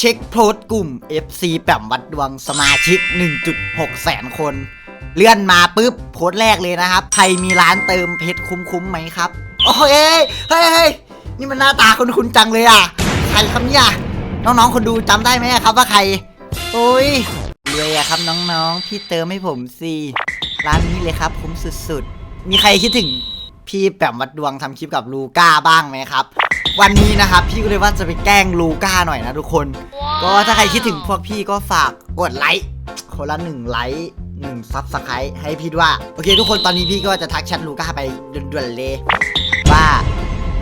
เช็คโพสต์กลุ่ม FC แปมวัดดวงสมาชิก 1.6 แสนคน เลื่อนมาปุ๊บโพสต์แรกเลยนะครับ ใครมีร้านเติมเพชรคุ้มๆไหมครับ โอ้ยเฮ้ยเฮ้ยนี่มันหน้าตาคุณคุณจังเลยอะ ใครครับเนี่ยน้องๆคนดูจำได้ไหมครับว่าใคร โอ้ยรวยอะครับน้องๆ พี่เติมให้ผมสิร้านนี้เลยครับ คุ้มสุดๆ มีใครคิดถึงพี่แปมวัดดวงทำคลิปกับลูก้าบ้างไหมครับ วันนี้นะครับพี่ก็เลยว่าจะไปแกล้งลูก้าหน่อยนะทุกคน ก็ถ้าใครคิดถึงพวกพี่ก็ฝากกดไลค์คนละหนึ่งไลค์หนึ่งซับสไครต์ให้พี่ด้วย โอเคทุกคนตอนนี้พี่ก็จะทักแชทลูก้าไปด่วนๆเลยว่า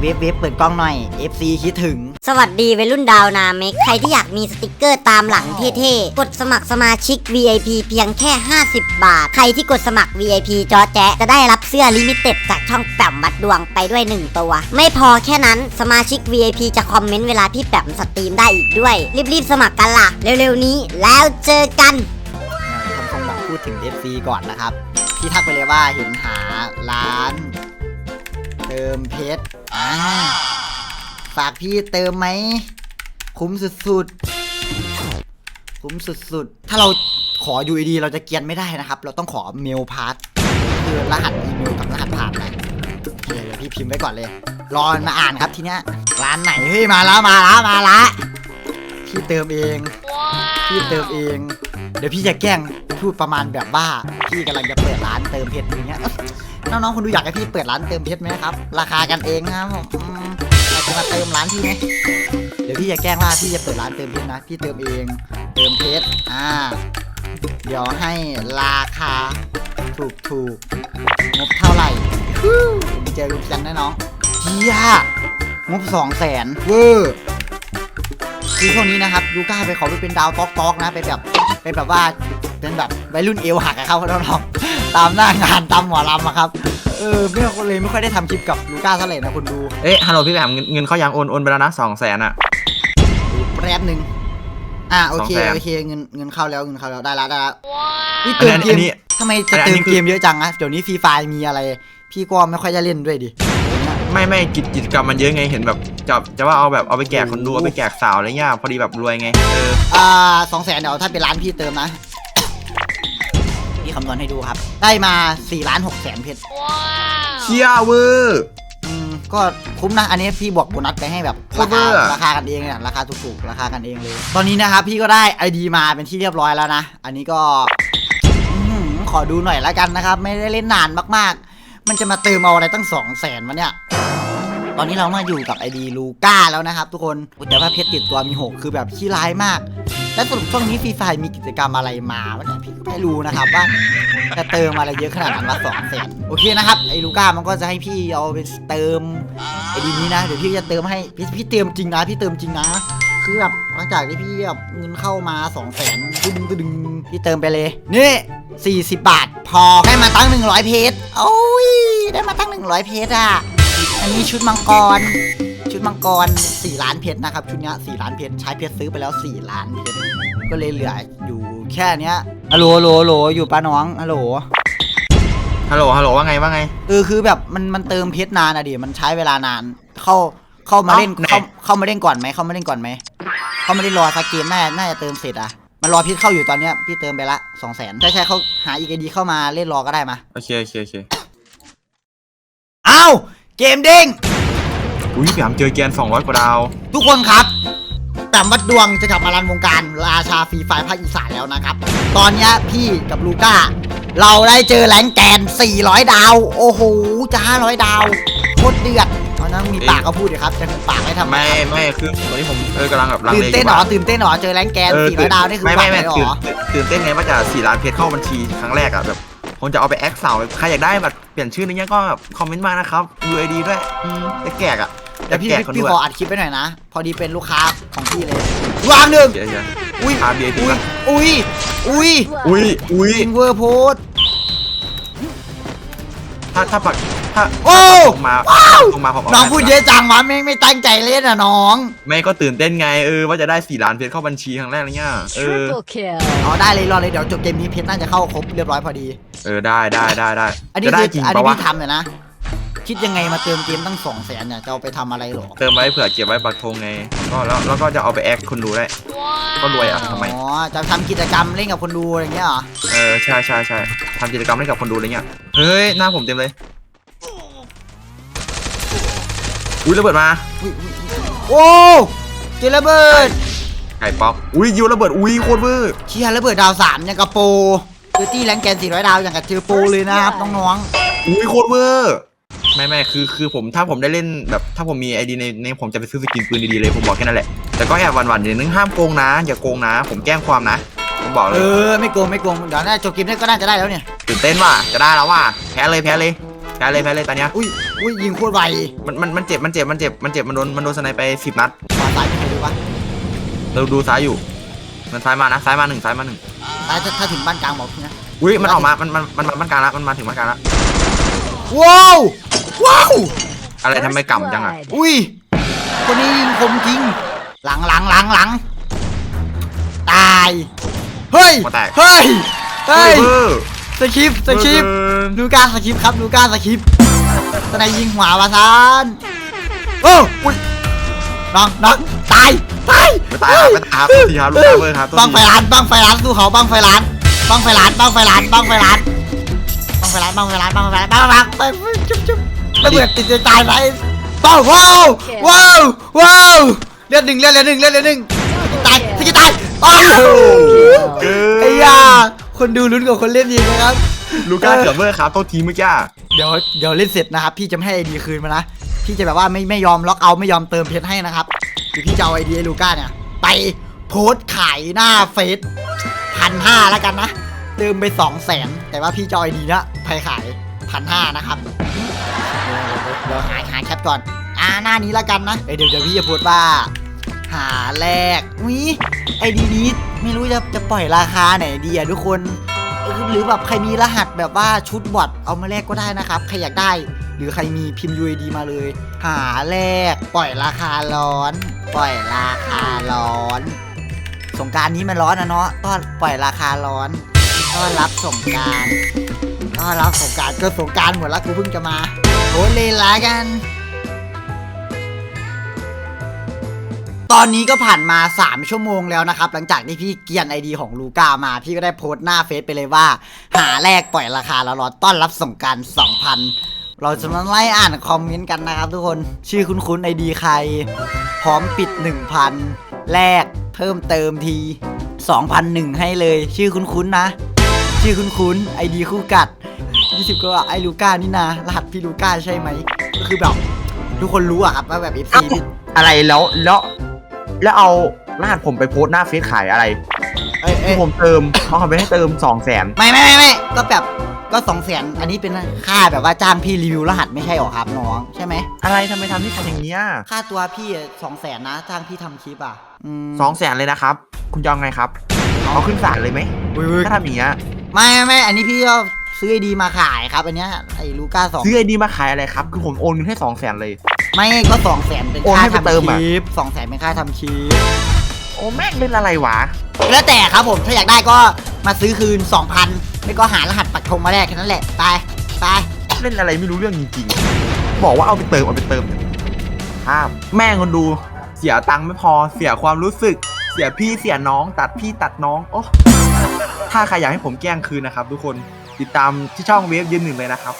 เว็บเว็บเปิดกล้องหน่อย FC คิดถึง สวัสดีวัยรุ่นดาวนาเมกใครที่อยากมีสติกเกอร์ตามหลังเท่ๆ กดสมัครสมาชิก VIP เพียงแค่ 50 บาท ใครที่กดสมัคร VIP จอแจ๊ะจะได้รับเสื้อลิมิเต็ดจากช่องแปมวัดดวงไปด้วย 1 ตัว ไม่พอแค่นั้นสมาชิก VIP จะคอมเมนต์เวลาพี่แปมสตรีมได้อีกด้วย รีบๆ สมัครกันล่ะ เร็วๆนี้ แล้วเจอกันทำทรงแบบพูดถึง FC ก่อนนะครับ พี่ทักไปเลยว่าเห็นหาร้าน เติมเพชรอ่าฝากพี่เติมไหม คุ้มสุดๆ คุ้มสุดๆ ถ้าเราขอ UID เราจะเกรียนไม่ได้นะครับ เราต้องขอเมลพาสคือรหัสอีเมลกับรหัสผ่านนะโอเคเดี๋ยวพี่พิมพ์ไว้ก่อนเลย รอมาอ่านครับทีเนี้ยร้านไหนเฮ้ยมาแล้วมาแล้วมาแล้วพี่เติมเอง พี่เติมเอง เดี๋ยวพี่จะแกล้งพูดประมาณแบบว่า พี่กำลังจะเปิดร้านเติมเพชรอย่างเงี้ยเอ้ย น้องๆคนดูอยากให้พี่เปิดร้านเติมเพชรไหมครับ ราคากันเองนะครับอยากจะมาเติมร้านพี่ไหมเดี๋ยวพี่จะแกล้งว่าพี่จะเปิดร้านเติมเพชรนะ พี่เติมเอง เติมเพชร อ่า เดี๋ยวให้ราคาถูกถูกๆงบเท่าไหร่ฮู้ผมเจอลูกจันแน่น้องเฮียงบสองแสนเวอร์คือช่วงนี้นะครับลูก้าไปขอไปเป็นดาวต๊อกตอกนะไปแบบเป็นแบบว่า เป็นแบบวัยรุ่นเอวหักอะครับน้องๆตามหน้างานตามหมอลำอะครับเออไม่เลยไม่ค่อยได้ทำคลิปกับลูก้าเท่าไหร่นะคุณดูเอ๊ะฮัลโหลพี่แหลมเงินเงินเขายังโอนโอนไปแล้วนะสองแสนอะดูแป๊บหนึ่งอะโอเคสองแสนโอเคเงินเงินเข้าแล้วเงินเข้าแล้วได้แล้วได้แล้วพี่อัเตินมนี้เกอัมนนี้ทำไมจะอันนี้เติมคือเกมเยอะจังอะเดี๋ยวนี้ฟรีไฟมีอะไร พี่ก็ไม่ค่อยจะเล่นด้วยดิไม่ไม่กิจกิจกรรมมันเยอะไงเห็นแบบจะจะว่าเอาแบบเอาไปแจกคนดูโอ้โหเอาไปแจกสาวอะไรเงี้ยพอดีแบบรวยไงเอออ่าสองแสนเดี๋ยวถ้าเป็นร้านพี่เติมนะพี่ คำนวณให้ดูครับ ได้มาสี่ล้านหกแสนเพชรเชียเวอร์ อืมก็คุ้มนะ อันนี้พี่บวกโบนัสไปให้แบบโคราตรคาเวอร์ราคากันเองเนี่ยราคาถูกๆ ราคากันเองเลย ตอนนี้นะครับพี่ก็ได้ ID มาเป็นที่เรียบร้อยแล้วนะ อันนี้ก็อื้อหือขอดูหน่อยละกันนะครับ ไม่ได้เล่นนานมากๆ มันจะมาเติมเอาอะไรตั้งสองแสนวะเนี่ย ตอนนี้เรามาอยู่กับ ID ลูก้าแล้วนะครับทุกคนแต่ว่าเพชรติดตัวมี 6 คือแบบขี้ร้ายมาก และสรุปช่วงนี้ฟรีไฟมีกิจกรรมอะไรมาวะเนี่ยพี่ก็ไม่รู้นะครับว่าจะเติมอะไรเยอะขนาดนั้นว่าสองแสนโอเคนะครับไอ้ลูก้ามันก็จะให้พี่เอาไปเติมไอ้ดีนี้นะเดี๋ยวพี่จะเติมให้พี่พี่เติมจริงนะพี่เติมจริงนะคือแบบหลังจากที่พี่แบบเงินเข้ามา2องแสนดึงดึงพี่เติมไปเลยนี่ 40 บาท พอได้มาตั้ง 100 เพชรโอ้ยได้มาตั้ง 100 เพชรอะอันนี้ชุดมังกร ชุดมังกร 4 ล้านเพชรนะครับ ชุดเนี้ย4ล้านเพชรใช้เพชรซื้อไปแล้ว 4 ล้านเพชรก็เลยเหลืออยู่แค่เนี้ยฮัลโหลฮัลโหลฮัลโหลอยู่ป้าน้องฮัลโหลฮัลโหลฮัลโหลว่าไงว่าไงเออคือแบบมันมันเติมเพชรนานอะดิมันใช้เวลานานเข้าเข้ามาเล่นเอ้าไหนเข้าเข้ามาเล่นก่อนไหมเข้ามาเล่นก่อนไหมเข้ามาเล่นรอสักเกมน่าน่าจะเติมเสร็จอะมันรอเพชรเข้าอยู่ตอนเนี้ยพี่เติมไปละสองแสนใช่ใช่เขาหาอีกไอดีเข้ามาเล่นรอก็ได้มาโอเคโอเคโอเคอ้าวเกมเด้ง อุ้ยพี่แหลมเจอเกียน200 กว่าดาว ทุกคนครับแต่วัดดวงจะกลับมารันวงการราชาฟรีไฟภาคอีสานแล้วนะครับ ตอนเนี้ยพี่กับลูก้า เราได้เจอแรงแกน 400 ดาว โอ้โหจะ500 ดาวโคตรเดือดตอนนั้นมีปากก็พูดเลยครับจะมีปากไม่ทำไม่ไม่คือตอนนี้ผมเออกำลังแบบลังตื่เลนอเต้นยู่เหรอว่าตื่นเต้นเหรอเจอแรงแกนเออ400ดาวนี่คือไม่ปาไม่กไม่เลยเหรตื่นอตื่นเต้นไงว่าจะ4ล้านเพชรเข้าบัญชีครั้งแรกอะแบบผมจะเอาไปแอคสาวใครอยากได้แบบเปลี่ยนชื่ออะไรเงี้ยก็แบบคอมเมนต์มานะครับ UID ด้วยอืมจะแจกอะ เดี๋ยวพี่แจกคนพี่ด้วย ขออัดคลิปไปหน่อยนะ พอดีเป็นลูกค้าของพี่เลยวางหนึ่งเดี๋ยวเดี๋ยวอุ้ยพา VIP อุ้ยป่ะอุ้ยอุ้ยอุ้ยอุ้ยอิงเวอร์โพสถ้าถ้าปักถ้าโอ้ถ้าปักตรงมาตรงมาผมเอาน้องให้พูดเยอะจังวะไม่ไม่ตั้งใจเล่นอะน้องไม่ก็ตื่นเต้นไงเออว่าจะได้4ล้านเพชรเข้าบัญชีครั้งแรกอะไรเงี้ยเออ Triple kill. อ๋อได้เลยรอเลยเดี๋ยวจบเกมนี้เพชรน่าจะเข้าครบเรียบร้อยพอดี เออได้ได้ได้ได้อันนี้จะได้คือจริงอันปะนี้วะพี่ทำเลยนะ คิดยังไงมาเติมเกมตั้งสองแสนเนี่ยจะเอาไปทำอะไรหรอเติมไว้เผื่อเก็บไว้ปักธงไง ก็แล้วแล้วก็จะเอาไปแอคคนดูได้ ก็รวยอะทำไม อ๋อจะทำกิจกรรมเล่นกับคนดูอะไรเงี้ยเหรอเออใช่ใช่ใช่ทำกิจกรรมให้กับคนดูอะไรเงี้ย เฮ้ย หน้าผมเต็มเลย อุ้ยระเบิดมา อุ๊ยอุ๊ยอุ๊ยโอ้เจอระเบิดไก่ป๊อก อุ้ยยิวระเบิด อุ้ยโคตรเวอร์เชียร์ระเบิดดาวสามอย่างกับโปรคือตี้แรงแกน400ดาวอย่างกับเจอโปรเลยนะครับน้องอุ้ยโคตรเวอร์ ไม่ไม่คือคือผมถ้าผมได้เล่นแบบถ้าผมมีไอดีในในผมจะไปซื้อสกินปืนดีๆเลยผมบอกแค่นั้นแหละแต่ก็แอบหวันๆอย่างนึงห้ามโกงนะอย่าโกงนะ ผมแกล้งความนะ ผมบอกๆเลเอยอไม่โกงไม่โกงเดี๋ยวน่าจบเกมนี้ก็น่าจะได้แล้วเนี่ยตื่นเต้นว่ะจะได้แล้วว่ะแพ้เลยแพ้เลยแพ้เลยแพ้เลยตอนเนี้ยอุ้ยอุ้ยยิงโคตรไวมันมันมันเจ็บมันเจ็บมันเจ็บมันเจ็บมันโดนมันโดนสไนไปสิบนัดขวาซ้ายไม่เคยดูปะเราดูซ้ายอยู่ มันซ้ายมานะซ้ายมาหนึ่งซ้ายมาหนึ่งซ้ายถ้าถ้าถึงบ้านกลางบอกพี่นะอุ้ยมันออกมามันมันมันมันมันกลางละมันมาถึงมันกลางละว้าว ว้าวอะไรทำไมก่ำจังอะอุ้ยคนนี้ยิงคมจริง หลังหลังหลังหลังตายเฮ้ยหัวแตก เฮ้ยเฮ้ยเวอร์สคริปต์สคริปต์เวอร์ลูก้าสคริปต์ครับลูก้าสคริปต์ตะไนยิงหัววาซานโอ้อุ้ยน้องน้องตายตายไม่ตายครับไม่ตายครับทีครับลูกค้าเวอร์ครับตัวบังไฟทีร้านบังไฟร้านสู้เขาบังไฟร้านบังไฟร้านบังไฟร้านบังไฟร้านบังไฟร้านบังไฟร้านบังไฟร้านบังไฟร้านไปจุ๊บจุ๊บ ระเบิดติดใจตายไปป้าวว้าวว้าวว้าวเลือดหนึ่งเลือดเหลือหนึ่งเลือดเหลือหนึ่งตายสกิลตายอ้าวเกินไอ้ยาคนดูลุ้นกว่าคนเล่นยิงนะครับลูก้าเกือบเวอร์ครับตัวทีเมื่อกี้เดี๋ยวเดี๋ยวเล่นเสร็จนะครับ พี่จะไม่ให้ไอดีคืนมานะพี่จะแบบว่าไม่ไม่ยอมล็อกเอาท์ไม่ยอมเติมเพชรให้นะครับเดี๋ยวพี่จะเอาไอเดียลูก้าเนี่ย ไปโพสต์ขายหน้าเฟซพันห้าแล้วกันนะเติมไปสองแสนแต่ว่าพี่จะเอาไอดีเนะไปขายพันห้านะครับ เดี๋ยวหาหาแคปก่อน อ่าหน้านี้แล้วกันนะเเดี๋ยวเดี๋ยวพี่จะพูดว่า หาแรกวิไอดีนี้ไม่รู้จะจะปล่อยราคาไหนดีอะทุกคนหรือแบบใครมีรหัสแบบว่าชุดบอทเอามาแลกก็ได้นะครับ ใครอยากได้ หรือใครมีพิมพ์ UID มาเลย หาแลกปล่อยราคาร้อน ปล่อยราคาร้อน สงการนี้มันร้อนนะเนาะต้อนปล่อยราคาร้อนต้อนรับสงการต้อนรับสงการก็สงการหมดแล้วกูเพิ่งจะมา โอ้เลยละกัน ตอนนี้ก็ผ่านมา 3 ชั่วโมงแล้วนะครับ หลังจากที่พี่เกียนไอดีของลูก้ามา พี่ก็ได้โพสต์หน้าเฟซไปเลยว่า หาแรกปล่อยราคาแล้วรอต้อนรับส่งกราร 2,000 เราจะมาไล่อ่านคอมเมนต์กันนะครับทุกคน ชื่อคุ้นๆไอดีใคร พร้อมปิด 1,000 แรกเพิ่มเติมที 2,001 ให้เลย ชื่อคุ้นๆนะ ชื่อคุ้นๆไอดีคู่กัด 20 ก็ไอลูก้านี่นะรหัสพี่ลูก้าใช่ไหมก็คือแบบทุกคนรู้อะครับว่าแบบ FC พี่อะไรแล้วแล้วแล้วเอารหัสผมไปโพสต์หน้าเฟซขายอะไรเอ้ยเอ้ที่ยผมเติมเขาทำไปให้เติมสองแสนไม่ไม่ไม่ไม่ก็แบบก็สองแสนอันนี้เป็นค่าแบบว่าจ้างพี่รีวิวรหัสไม่ใช่หรอครับน้องใช่ไหมอะไรทำไมทำที่ทำอย่างเนี้ยค่าตัวพี่สองแสนนะจ้างพี่ทำคลิปอะม สองแสนเลยนะครับ คุณจะเอาไงครับเอาขึ้นศาลเลยไหมอุ้ยอุ้ยถ้าทำอย่างเงี้ย ไม่ไม่ไม่อันนี้พี่ก็ ซื้อไอดีมาขายครับอันเนี้ยไอ้ลูก้าสองซื้อไอดีมาขายอะไรครับ คือผมโอนเงินให้สองแสนเลย ไม่ก็สองแสนเป็นโอนค่าให้ไปเติมทำคอะ ลิปสองแสนเป็นค่าทำคลิป โอ้แม่งเล่นอะไรวะ แล้วแต่ครับผมถ้าอยากได้ก็มาซื้อคืน 2,000 ไม่ก็หารหัสปักธงมาแลกแค่นั้นแหละ ไป ไป เล่นอะไรไม่รู้เรื่องจริงๆ บอกว่าเอาไปเติมเอาไปเติมภาพแม่งคนดู เสียตังค์ไม่พอ เสียความรู้สึก เสียพี่เสียน้อง ตัดพี่ตัดน้อง โอ้ ถ้าใครอยากให้ผมแกล้งคืนนะครับทุกคน ติดตามที่ช่องเวฟยืนหนึ่งเลยนะครับ